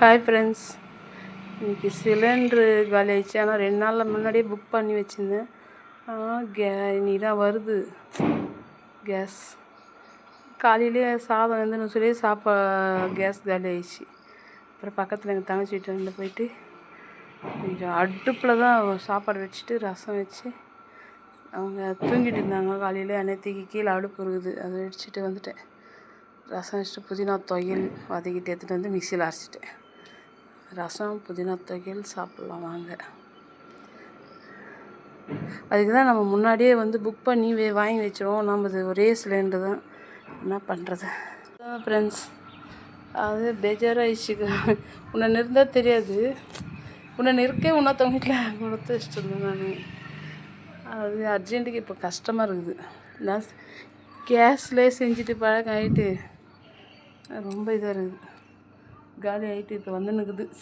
Hi friends இன்றைக்கி cylinder காலி ஆயிடுச்சு. ஆனால் ரெண்டு நாளில் முன்னாடியே புக் பண்ணி வச்சுருந்தேன். ஆனால் கே இன்னைக்கு தான் வருது. கேஸ் காலையிலே சாதம் வந்து சொல்லி சாப்பா கேஸ் காலி ஆயிடுச்சு. அப்புறம் பக்கத்தில் எங்கள் தங்கச்சி வீட்டில் போயிட்டு கொஞ்சம் அடுப்பில் தான் சாப்பாடு வச்சுட்டு ரசம் வச்சு அவங்க தூங்கிட்டு இருந்தாங்க. காலையில் அன்னைக்கு கீழே அடுப்பு இருக்குது அதை வச்சுட்டு வந்துட்டேன். ரசம் வச்சுட்டு புதினா துவையல் வதக்கிட்டு எடுத்துகிட்டு வந்து மிக்சியில் அரைச்சிட்டேன். ரசம் புதினா துவையல் சாப்பிட்லாம் வாங்க. அதுக்கு தான் நம்ம முன்னாடியே வந்து புக் பண்ணி வே வாங்கி வச்சிருவோம். நம்மது ஒரே சிலிண்டர் தான். என்ன பண்ணுறது ஃப்ரெண்ட்ஸ் அது பேஜாராகிடுச்சு உன்னை நிறுந்தால் தெரியாது. உன்னை நிற்க இன்னொருத்தவங்க வீட்டில் கொடுத்து வச்சுருந்தேன் நான். அது அர்ஜென்ட்டுக்கு இப்போ கஷ்டமாக இருக்குது. நான் கேஸ்லேயே செஞ்சுட்டு பழக்கம் ஆகிட்டு ரொம்ப இதாக இருக்குது. காலி ஆகிட்டு இப்போ வந்துன்னுக்குது நிற்குது